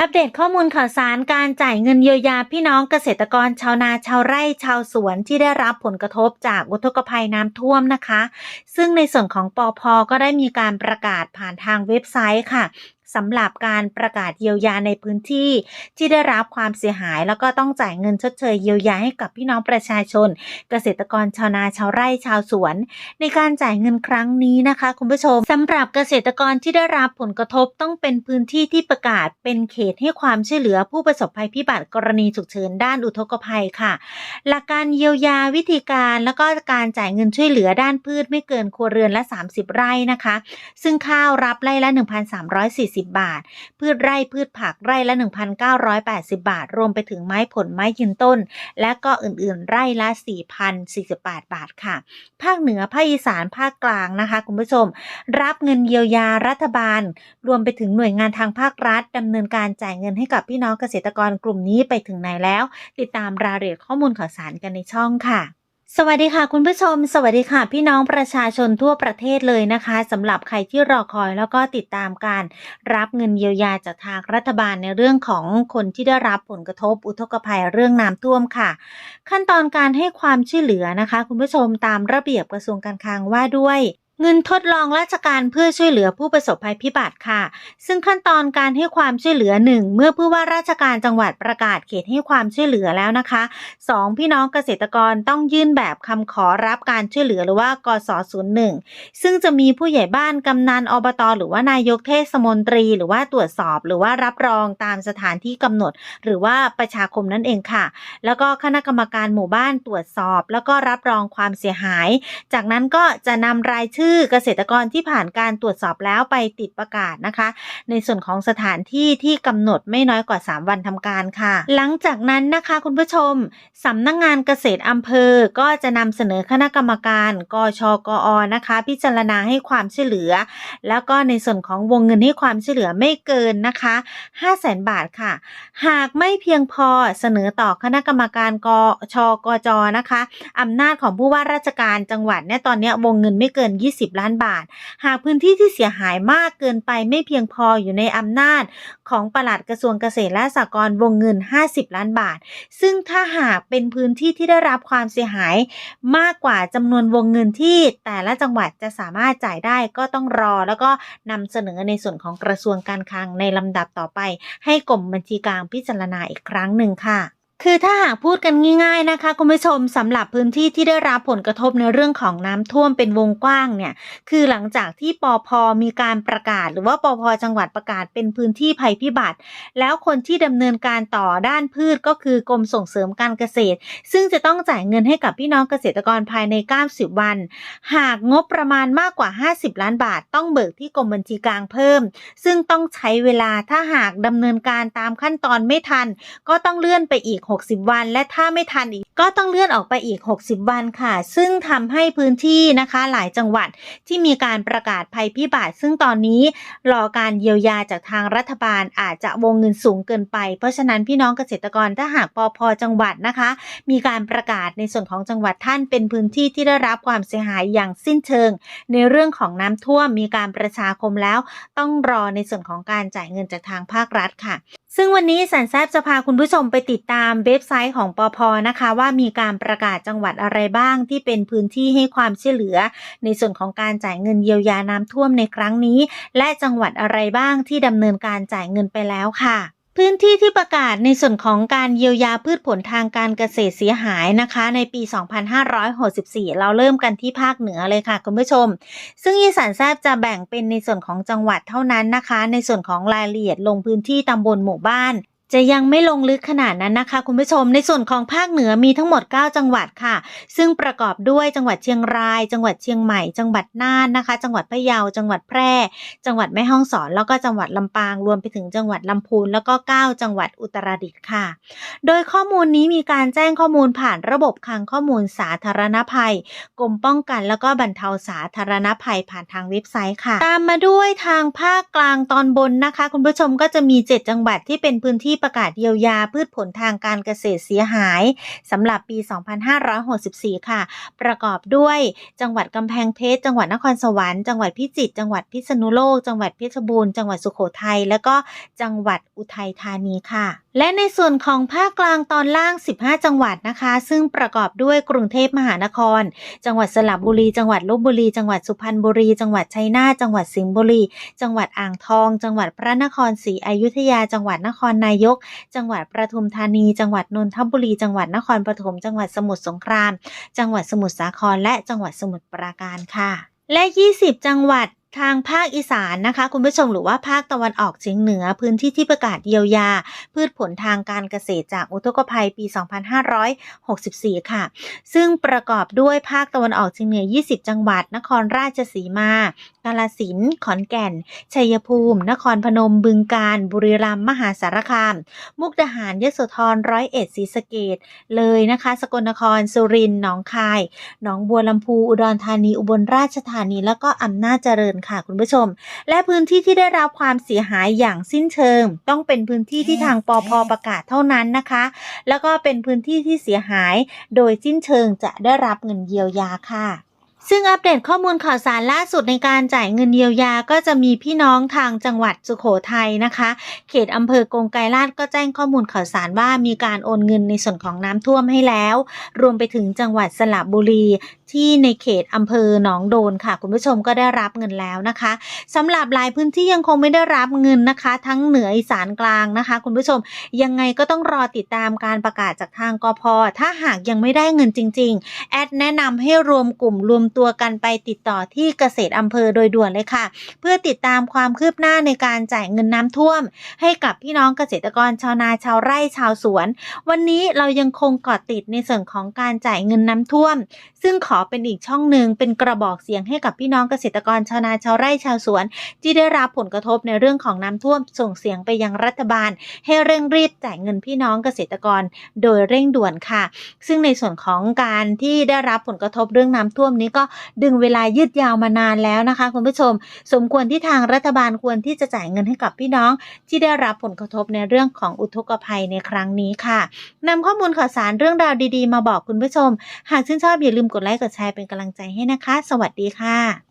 อัปเดตข้อมูลข่าวสารการจ่ายเงินเยียวยาพี่น้องเกษตรกรชาวนาชาวไร่ชาวสวนที่ได้รับผลกระทบจากอุทกภัยน้ำท่วมนะคะ ซึ่งในส่วนของปอพก็ได้มีการประกาศผ่านทางเว็บไซต์ค่ะ สำหรับการประกาศเยียวยาในพื้นที่ ที่ได้รับความเสียหาย แล้วก็ต้องจ่ายเงินชดเชยเยียวยาให้กับพี่น้องประชาชน เกษตรกรชาวนาชาวไร่ชาวสวน ในการจ่ายเงินครั้งนี้นะคะ คุณผู้ชมสำหรับเกษตรกรที่ได้รับผลกระทบต้องเป็นพื้นที่ที่ประกาศเป็นเขตให้ความช่วยเหลือผู้ประสบภัยพิบัติกรณีฉุกเฉินด้านอุทกภัยค่ะ หลักการเยียวยาวิธีการแล้วก็การจ่ายเงินช่วยเหลือด้านพืชไม่เกินครัวเรือนละ 30 ไร่นะคะ ซึ่งข้าวรับไร่ละ 1,340บาท พืชไร่พืชผักไร่ละ 1,980 บาท รวมไปถึงไม้ผลไม้ยืนต้น และก็อื่นๆ ไร่ละ 4,048 บาทค่ะ ภาคเหนือภาคอีสานภาคกลางนะคะ คุณผู้ชม รับเงินเยียวยารัฐบาล รวมไปถึงหน่วยงานทางภาครัฐดำเนินการจ่ายเงินให้กับพี่น้องเกษตรกรกลุ่มนี้ไปถึงไหนแล้ว ติดตามรายละเอียดข้อมูลข่าวสารกันในช่องค่ะ สวัสดีค่ะคุณผู้ชม สวัสดีค่ะ พี่น้องประชาชนทั่วประเทศเลยนะคะสำหรับใครที่รอคอยแล้วก็ติดตามการรับเงินเยียวยาจากทางรัฐบาลในเรื่องของคนที่ได้รับผลกระทบอุทกภัยเรื่องน้ำท่วมค่ะ ขั้นตอนการให้ความช่วยเหลือนะคะ คุณผู้ชมตามระเบียบกระทรวงการคลังว่าด้วย เงินทดลองราชการเพื่อช่วยเหลือผู้ประสบภัยพิบัติค่ะ ซึ่งขั้นตอนการให้ความช่วยเหลือหนึ่งเมื่อผู้ว่าราชการจังหวัดประกาศเขตให้ความช่วยเหลือแล้วนะคะ 2. พี่น้องเกษตรกรต้องยื่นแบบคำขอรับการช่วยเหลือหรือว่ากส01ซึ่งจะมีผู้ใหญ่บ้านกำนันอบตหรือว่านายกเทศมนตรี หรือว่าตรวจสอบ หรือว่ารับรองตามสถานที่กำหนด หรือว่าประชาคมนั่นเองค่ะ แล้วก็คณะกรรมการหมู่บ้านตรวจสอบ แล้วก็รับรองความเสียหาย จากนั้นก็จะนำรายชื่อเกษตรกรที่ผ่านการตรวจสอบแล้วไปติดประกาศนะคะ ในส่วนของสถานที่ที่กำหนดไม่น้อยกว่า 3 วันทำการค่ะ หลังจากนั้นนะคะคุณผู้ชมสำนักงงานเกษตรอำเภอก็จะนำเสนอคณะกรรมการกชกอนะคะ พิจารณาให้ความช่วยเหลือ แล้วก็ในส่วนของวงเงินให้ความช่วยเหลือไม่เกินนะคะ5 0 0แสนบาทค่ะ หากไม่เพียงพอเสนอต่อคณะกรรมการกชกจนะคะอำนาจของผู้ว่าราชการจังหวัดเนี่ยตอนนี้วงเงินไม่เกิน 20ล้านบาท หากพื้นที่ที่เสียหายมากเกินไปไม่เพียงพออยู่ในอำนาจ ของปลัดกระทรวงเกษตรและสหกรณ์วงเงิน 50 ล้านบาท ซึ่งถ้าหากเป็นพื้นที่ที่ได้รับความเสียหาย มากกว่าจำนวนวงเงินที่แต่ละจังหวัดจะสามารถจ่ายได้ก็ต้องรอ แล้วก็นำเสนอในส่วนของกระทรวงการคลังในลำดับต่อไป ให้กรมบัญชีกลางพิจารณาอีกครั้งหนึ่งค่ะ คือถ้าหากพูดกันง่ายๆนะคะคุณผู้ชมสำหรับพื้นที่ที่ได้รับผลกระทบในเรื่องของน้ำท่วมเป็นวงกว้างเนี่ยคือหลังจากที่ปอพมีการประกาศ หรือว่าปอพจังหวัดประกาศเป็นพื้นที่ภัยพิบัติ แล้วคนที่ดำเนินการต่อด้านพืชก็คือกรมส่งเสริมการเกษตร ซึ่งจะต้องจ่ายเงินให้กับพี่น้องเกษตรกรภายใน 90 วัน หากงบประมาณมากกว่า 50 ล้านบาท ต้องเบิกที่กรมบัญชีกลางเพิ่ม ซึ่งต้องใช้เวลาถ้าหากดำเนินการตามขั้นตอนไม่ทัน ก็ต้องเลื่อนไปอีก60 วัน และถ้าไม่ทันอีก ก็ต้องเลื่อนออกไปอีก 60 วันค่ะ ซึ่งทำให้พื้นที่นะคะหลายจังหวัดที่มีการประกาศภัยพิบัติ ซึ่งตอนนี้รอการเยียวยาจากทางรัฐบาลอาจจะวงเงินสูงเกินไป เพราะฉะนั้นพี่น้องเกษตรกรถ้าหากปอพจังหวัดนะคะ มีการประกาศในส่วนของจังหวัดท่านเป็นพื้นที่ที่ได้รับความเสียหายอย่างสิ้นเชิง ในเรื่องของน้ำท่วมมีการประชาคมแล้ว ต้องรอในส่วนของการจ่ายเงินจากทางภาครัฐค่ะ ซึ่งวันนี้สันแซบจะพาคุณผู้ชมไปติดตามเว็บไซต์ของปอพนะคะว่ามีการประกาศจังหวัดอะไรบ้างที่เป็นพื้นที่ให้ความช่วยเหลือ ในส่วนของการจ่ายเงินเยียวยาน้ำท่วมในครั้งนี้ และจังหวัดอะไรบ้างที่ดำเนินการจ่ายเงินไปแล้วค่ะพื้นที่ที่ประกาศในส่วนของการเยียวยาพืชผลทางการเกษตรเสียหายนะคะ ในปี 2564 เราเริ่มกันที่ภาคเหนือเลยค่ะคุณผู้ชม ซึ่งอีสานแซบจะแบ่งเป็นในส่วนของจังหวัดเท่านั้นนะคะ ในส่วนของรายละเอียดลงพื้นที่ตำบลหมู่บ้าน จะยังไม่ลงลึกขนาดนั้นนะคะ คุณผู้ชมในส่วนของภาคเหนือมีทั้งหมด 9 จังหวัดค่ะ ซึ่งประกอบด้วยจังหวัดเชียงราย จังหวัดเชียงใหม่ จังหวัดน่านนะคะ จังหวัดพะเยา จังหวัดแพร่ จังหวัดแม่ฮ่องสอน แล้วก็จังหวัดลำปาง รวมไปถึงจังหวัดลำพูน แล้วก็ 9 จังหวัดอุตรดิตถ์ค่ะ โดยข้อมูลนี้มีการแจ้งข้อมูลผ่านระบบคลังข้อมูลสาธารณภัยกรมป้องกัน แล้วก็บรรเทาสาธารณภัยผ่านทางเว็บไซต์ค่ะ ตามมาด้วยทางภาคกลางตอนบนนะคะ คุณผู้ชมก็จะมี 7 จังหวัดที่เป็นพื้นที่ประกาศเยียวยาพืชผลทางการเกษตรเสียหายสำหรับปี 2564 ค่ะ ประกอบด้วยจังหวัดกำแพงเพชร จังหวัดนครสวรรค์ จังหวัดพิจิตร จังหวัดพิษณุโลก จังหวัดเพชรบูรณ์ จังหวัดสุโขทัย และก็จังหวัดอุทัยธานีค่ะ และในส่วนของภาคกลางตอนล่าง 15 จังหวัดนะคะ ซึ่งประกอบด้วยกรุงเทพมหานคร จังหวัดสระบุรี จังหวัดลบบุรี จังหวัดสุพรรณบุรี จังหวัดชัยนาท จังหวัดสิงห์บุรี จังหวัดอ่างทอง จังหวัดพระนครศรีอยุธยา จังหวัดนครนายกจังหวัดประทุมธานี จังหวัดนนทบุรี จังหวัดนครปฐม จังหวัดสมุทรสงคราม จังหวัดสมุทรสาคร และจังหวัดสมุทรปราการค่ะและ 20 จังหวัด ทางภาคอีสานนะคะ คุณผู้ชมหรือว่าภาคตะวันออกเฉียงเหนือพื้นที่ที่ประกาศเยียวยา พืชผลทางการเกษตรจากอุทกภัยปี 2564 ค่ะ ซึ่งประกอบด้วยภาคตะวันออกเฉียงเหนือ 20 จังหวัด นครราชสีมากาฬสินขอนแก่น ชัยภูมิ นครพนม บึงกาฬบุรีรัมย์มหาสารคาม มุกดาหารยโสธรร้อยเอ็ดศรีสะเกษเลยนะคะ สกลนครสุรินทร์หนองคายหนองบัวลำพูอุดรธานีอุบลราชธานีแล้วก็อำนาจเจริญค่ะคุณผู้ชม และพื้นที่ที่ได้รับความเสียหายอย่างสิ้นเชิง ต้องเป็นพื้นที่ที่ทางปอพประกาศเท่านั้นนะคะ แล้วก็เป็นพื้นที่ที่เสียหาย โดยสิ้นเชิงจะได้รับเงินเยียวยาค่ะซึ่งอัปเดตข้อมูลข่าวสารล่าสุดในการจ่ายเงินเยียวยาก็จะมีพี่น้องทางจังหวัดสุโขทัยนะคะ เขตอำเภอกงไกรลาดก็แจ้งข้อมูลข่าวสารว่ามีการโอนเงินในส่วนของน้ำท่วมให้แล้ว รวมไปถึงจังหวัดสระบุรี ที่ในเขตอำเภอหนองโดนค่ะ คุณผู้ชมก็ได้รับเงินแล้วนะคะสำหรับหลายพื้นที่ยังคงไม่ได้รับเงินนะคะ ทั้งเหนืออีสานกลางนะคะ คุณผู้ชมยังไงก็ต้องรอติดตามการประกาศจากทางกพถ้าหากยังไม่ได้เงินจริง ๆ แอดแนะนำให้รวมกลุ่มรวมตัวกันไปติดต่อที่เกษตรอำเภอโดยด่วนเลยค่ะ เพื่อติดตามความคืบหน้าในการจ่ายเงินน้ำท่วม ให้กับพี่น้องเกษตรกรชาวนาชาวไร่ชาวสวน วันนี้เรายังคงเกาะติดในส่วนของการจ่ายเงินน้ำท่วม ซึ่งขอเป็นอีกช่องหนึ่งเป็นกระบอกเสียงให้กับพี่น้องเกษตรกรชาวนาชาวไร่ชาวสวน ที่ได้รับผลกระทบในเรื่องของน้ำท่วมส่งเสียงไปยังรัฐบาล ให้เร่งรีบจ่ายเงินพี่น้องเกษตรกรโดยเร่งด่วนค่ะ ซึ่งในส่วนของการที่ได้รับผลกระทบเรื่องน้ำท่วมนี้ก็ดึงเวลายืดยาวมานานแล้วนะคะคุณผู้ชม สมควรที่ทางรัฐบาลควรที่จะจ่ายเงินให้กับพี่น้อง ที่ได้รับผลกระทบในเรื่องของอุทกภัยในครั้งนี้ค่ะนำข้อมูลข่าวสารเรื่องราวดีๆ มาบอกคุณผู้ชม หากชื่นชอบอย่าลืมกดไลค์กดแชร์เป็นกำลังใจให้นะคะ สวัสดีค่ะ